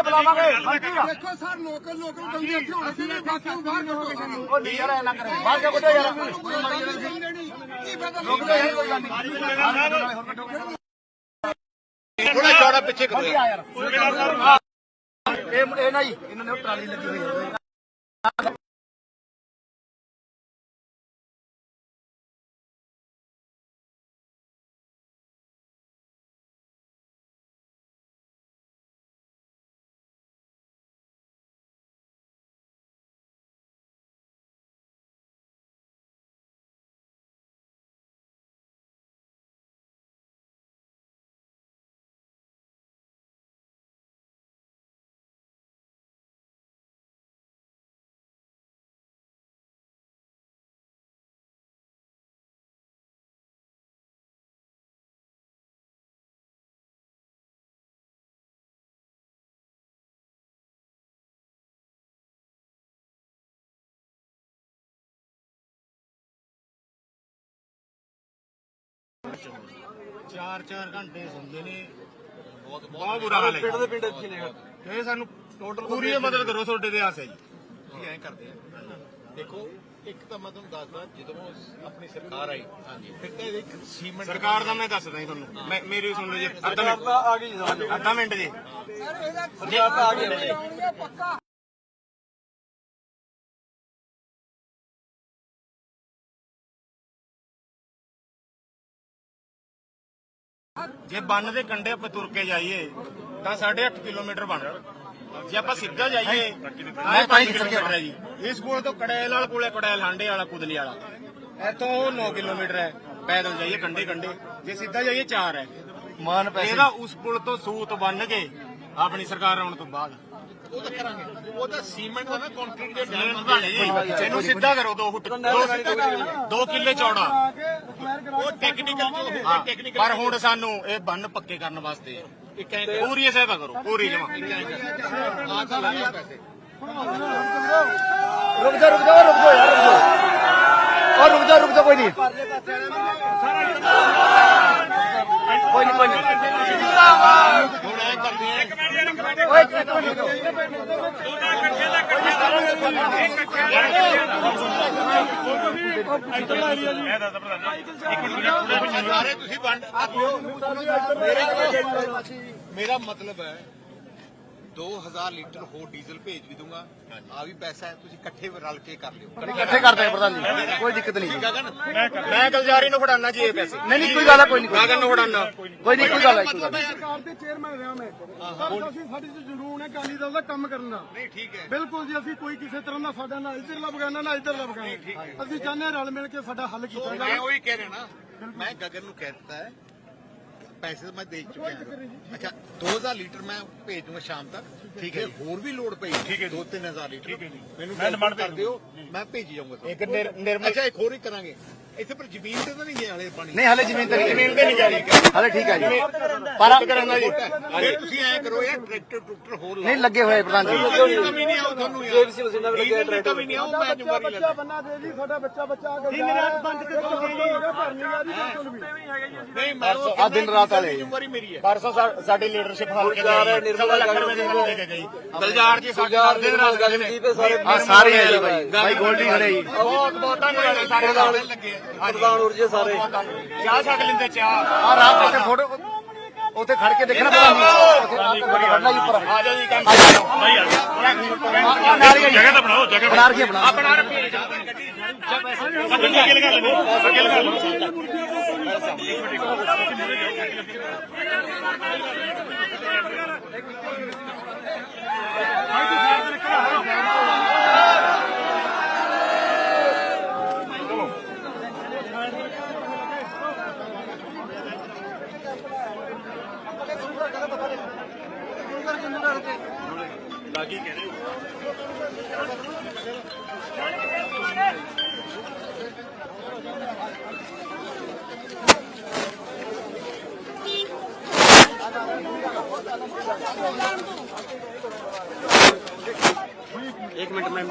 ਦੇਖੋ sir local local ਬੰਦੇ ਇੱਥੇ ਹੋਣੇ ਸੀ ਨਾ ਬਾਕੀ ਨੂੰ ਬਾਹਰ ਕੱਢੋ। ਸਾਨੂੰ ਉਹ ਨਹੀਂ ਯਾਰ ਐਨਾ ਕਰੇ ਬਾਹਰ ਜਾ ਕੋਟੇ ਯਾਰ? ਕੀ ਪਤਾ ਰੁਕ ਜਾ ਯਾਰ ਕੋਈ ਗੱਲ ਨਹੀਂ। ਥੋੜਾ ਚੌੜਾ ਪਿੱਛੇ ਕਰੋ। ਯਾਰ। ਇਹ ਇਹ ਨਾ ਜੀ ਇਹਨਾਂ ਨੇ ਟਰਾਲੀ ਲੱਗੀ ਹੋਈ ਹੈ। ਚਾਰ ਚਾਰ ਘੰਟੇ ਸੌਂਦੇ ਨੇ। ਬਹੁਤ ਬਹੁਤ ਬੁਰਾ ਹਾਲ ਹੈ ਪਿੰਡ ਦੇ ਪਿੰਡ ਇੱਥੇ ਨੇ ਇਹ ਸਾਨੂੰ ਟੋਟਲ ਪੂਰੀ ਮਦਦ ਕਰੋ ਤੁਹਾਡੇ ਦੇ ਆਸ ਜੀ। ਅਸੀਂ ਐਂ ਕਰਦੇ ਆ ਦੇਖੋ ਇੱਕ ਤਾਂ ਮੈਂ ਤੁਹਾਨੂੰ ਦੱਸਦਾ ਜਦੋਂ ਆਪਣੀ ਸਰਕਾਰ ਆਈ ਹਾਂਜੀ। ਫਿਰ ਤਾਂ ਇਹਦੇ ਇੱਕ ਸੀਮੈਂਟ ਸਰਕਾਰ ਦਾ ਮੈਂ ਦੱਸਦਾ ਜੀ ਤੁਹਾਨੂੰ। ਮੈਂ ਮੇਰੀ ਸੁਣ ਲਓ ਜੀ ਅੱਧਾ ਮਿੰਟ। ਆ ਗਈ ਅੱਧਾ ਮਿੰਟ ਜੀ। ਜੇ ਬੰਨ ਦੇ ਕੰਢੇ ਆਪਾਂ ਤੁਰ ਕੇ ਜਾਈਏ ਤਾਂ 8.5 ਕਿਲੋਮੀਟਰ ਬਣ ਰਿਹਾ ਜੇ ਆਪਾਂ ਸਿੱਧਾ ਜਾਈਏ ਤਾਂ 5 ਕਿਲੋਮੀਟਰ ਹੈ ਜੀ। ਇਸ ਕੋਲ ਤੋਂ ਕੜੈਲ ਵਾਲ ਕੋਲੇ ਕੜੈਲ ਹਾਂਡੇ ਵਾਲਾ ਕੁਦਲੀ ਵਾਲਾ। ਇੱਥੋਂ 9 ਕਿਲੋਮੀਟਰ ਹੈ ਪੈਦਲ ਜਾਈਏ ਕੰਢੇ ਕੰਢੇ। ਜੇ ਸਿੱਧਾ ਜਾਈਏ 4 ਹੈ। ਮਾਨ ਇਹਦਾ ਉਸ ਪੁਲ ਤੋਂ ਸੂਤ ਬੰਨ ਕੇ ਆਪਣੀ ਸਰਕਾਰ ਆਉਣ ਤੋਂ ਬਾਅਦ। ਉਹ ਤਾਂ ਕਰਾਂਗੇ। ਉਹ ਤਾਂ ਸੀਮੈਂਟ ਦਾ ਨਾ ਕੰਕਰੀਟ ਦੇ ਜਲਨ ਬਣੇ ਜੀ। ਇਹਨੂੰ ਸਿੱਧਾ ਕਰੋ 2 ਫੁੱਟ 2 ਕਿੱਲੇ ਚੌੜਾ। ਉਹ ਟੈਕਨੀਕਲ ਜੋ ਹਾਂ, ਟੈਕਨੀਕਲ ਪਰ ਹੁਣ ਸਾਨੂੰ ਇਹ ਬੰਨ ਪੱਕੇ ਕਰਨ ਵਾਸਤੇ ਇੱਕ ਐਂ ਪੂਰੀ ਸਹਾਇਤਾ ਕਰੋ ਪੂਰੀ ਜਮਾ। ਆ ਤਾਂ ਲਾਇਆ ਪੈਸੇ ਰੁਕ ਜਾ ਰੁਕ ਜਾ ਰੁਕ ਜਾ ਯਾਰ ਰੁਕ ਜਾ। ਔਰ ਰੁਕ ਜਾ ਰੁਕ ਜਾ ਕੋਈ ਨਹੀਂ। ਕੋਈ ਨਹੀਂ ਕੋਈ ਨਹੀਂ। ਹੁਣ ਐਂ ਕਰਦੇ ਆ ਓਏ ਇੱਕ ਮਿੰਟ ਰੁਕੋ। ਸਾਰੇ ਤੁਸੀਂ ਵੰਡ ਮੇਰਾ ਮੇਰਾ ਮਤਲਬ ਹੈ 2000 ਲੀਟਰ ਹੋਰ ਡੀਜ਼ਲ ਭੇਜ ਵੀ ਦੂੰਗਾ। ਆ ਵੀ ਪੈਸਾ ਹੈ ਤੁਸੀਂ ਇਕੱਠੇ ਰਲ ਕੇ ਕਰ ਲਿਓ। ਇਕੱਠੇ ਕਰਦੇ ਆ ਪ੍ਰਧਾਨ ਜੀ। ਕੋਈ ਦਿੱਕਤ ਨਹੀਂ ਗਗਨ? ਮੈਂ ਗਲਜਾਰੀ ਨੂੰ ਫੜਾਣਾ ਜੀ ਇਹ ਪੈਸੇ। ਨਹੀਂ ਨਹੀਂ ਕੋਈ ਗੱਲ ਕੋਈ ਨਹੀਂ। ਗਾਗਨ ਨੂੰ ਫੜਾਣਾ ਕੋਈ ਨਹੀਂ। ਕੋਈ ਗੱਲ ਹੈ ਕੋਈ ਗੱਲ। ਸਰਕਾਰ ਦੇ ਚੇਅਰਮੈਨ ਰਿਹਾ ਮੈਂ। ਪਰ ਅਸੀਂ ਸਾਡੀ ਚ ਜਨੂਨ ਹੈ ਕਾਲੀ ਦਲ ਦਾ ਕੰਮ ਕਰਨ। ਦਾ ਨਹੀਂ ਠੀਕ ਹੈ। ਬਿਲਕੁਲ ਜੀ ਅਸੀਂ ਕੋਈ ਕਿਸੇ ਤਰ੍ਹਾਂ ਦਾ ਸਾਡਾ ਨਾ ਇੱਧਰਲਾ ਬਗਾਨਾ ਨਾ ਇੱਧਰਲਾ ਬਗਾਨਾ ਅਸੀਂ ਚਾਹੁੰਦੇ ਹਾਂ ਰਲ ਮਿਲ ਕੇ ਸਾਡਾ ਹੱਲ ਕੀਤਾ ਮੈਂ ਜਾਵੇ। ਉਹੀ ਕਹਿ ਰਿਹਾ ਨਾ ਮੈਂ ਗਗਨ ਨੂੰ ਕਹਿ ਦਿੱਤਾ ਹੈ ਪੈਸੇ ਤਾਂ ਮੈਂ ਦੇ ਚੁੱਕਿਆ ਹਾਂ ਅੱਛਾ 2000 ਲੀਟਰ ਮੈਂ ਭੇਜ ਦੂੰਗਾ ਸ਼ਾਮ ਤੱਕ। ਠੀਕ ਹੈ ਹੋਰ ਵੀ ਲੋਡ ਪਈ। ਠੀਕ ਹੈ 2-3000 ਲੀਟਰ। ਠੀਕ ਹੈ ਜੀ। ਮੈਨੂੰ ਮੈਂ ਡਿਮਾਂਡ ਕਰ ਦਿਓ। ਮੈਂ ਭੇਜ ਜਾਊਂਗਾ ਤੁਹਾਨੂੰ। ਇੱਕ ਨਿਰ- ਨਿਰਮਲ ਅੱਛਾ ਇੱਕ ਹੋਰ ਹੀ ਕਰਾਂਗੇ। ਇੱਥੇ ਪਰ ਜ਼ਮੀਨ ਤੇ ਤਾਂ ਨਹੀਂ ਗਿਆ ਹਲੇ ਪਾਣੀ ਨਹੀਂ ਹਲੇ ਜ਼ਮੀਨ ਤੇ ਨਹੀਂ ਜ਼ਮੀਨ ਤੇ ਨਹੀਂ ਜਾ ਰਹੀ ਹਲੇ ਠੀਕ ਹੈ ਜੀ। ਪਰ ਕਰਾਂਗਾ ਜੀ। ਫਿਰ ਤੁਸੀਂ ਐਂ ਕਰੋ ਯਾਰ ਟਰੈਕਟਰ ਟਰੂਕਟਰ ਹੋਰ ਨਹੀਂ ਲੱਗੇ ਹੋਏ ਪ੍ਰਧਾਨ ਜੀ ਦੀ ਕਮੀ ਨਹੀਂ ਆਉ ਤੁਹਾਨੂੰ ਯਾਰ। ਡੀਜ਼ਲ ਦੀ ਕਮੀ ਨਹੀਂ ਆਉ ਮੈਂ ਜ਼ਿੰਮੇਵਾਰੀ ਲੈਂਦਾ। ਬੰਨਾ ਦੇ ਜੀ ਸਾਡਾ ਬੱਚਾ ਬੱਚਾ ਅਗਰ ਦਿਨ ਰਾਤ ਬੰਦ ਕੇ ਭਰਨੀ ਆ ਜੀ ਬਿਲਕੁਲ ਵੀ। ਨਹੀਂ ਮੈਂ ਉਹ ਆ ਦਿਨ ਰਾਤ ਵਾਲੇ। ਜ਼ਿੰਮੇਵਾਰੀ ਮੇਰੀ ਹੈ। ਪਰਸੋਂ ਸਾਡੀ ਲੀਡਰਸ਼ਿਪ ਹਲਕੇ ਦੀ ਸਵਾ ਲੱਖ ਰੁਪਏ ਦੀ ਦੇ ਕੇ ਗਈ। ਗਲਜਾਰ ਜੀ ਸਾਡੇ ਨਾਲ ਦਿਨ ਰਾਤ ਗੱਲ ਨੇ। ਆ ਸਾਰੇ ਹੈ ਜੀ ਬਾਈ। ਬਾਈ ਗੋਲਡੀ ਖੜੇ। ਜੀ ਬਹੁਤ ਬਹੁਤ ਧੰਨਵਾਦ ਸਾਰੇ ਨਾਲ ਲੱਗੇ ਪ੍ਰਧਾਨ ਉਰਜੇ ਸਾਰੇ। ਚਾਹ ਛਕ ਲੈਂਦੇ ਚਾਹ। ਆ ਰਾਤ ਤੇ ਫੋਟੋ ਉੱਥੇ ਖੜ ਕੇ ਦੇਖਣਾ ਜੀ। ਉੱਥੇ ਖੜਨਾ ਜੀ ਉੱਪਰ। ਆ ਜਾਓ ਜੀ ਕੰਮ ਆ ਜੀ। ਜਗ੍ਹਾ ਤਾਂ ਬਣਾਓ ਜਗ੍ਹਾ ਬਣਾ ਰਖੀ ਬਣਾ ਬਣਾ ਰੱਖੀ ਅੱਗੇ ਲਗਾ ਲਓ ਅੱਗੇ ਲਗਾ ਲਓ। ਲਾਗੀ ਕਹਿੰਦੇ ਇੱਕ ਮਿੰਟ ਮੈਂ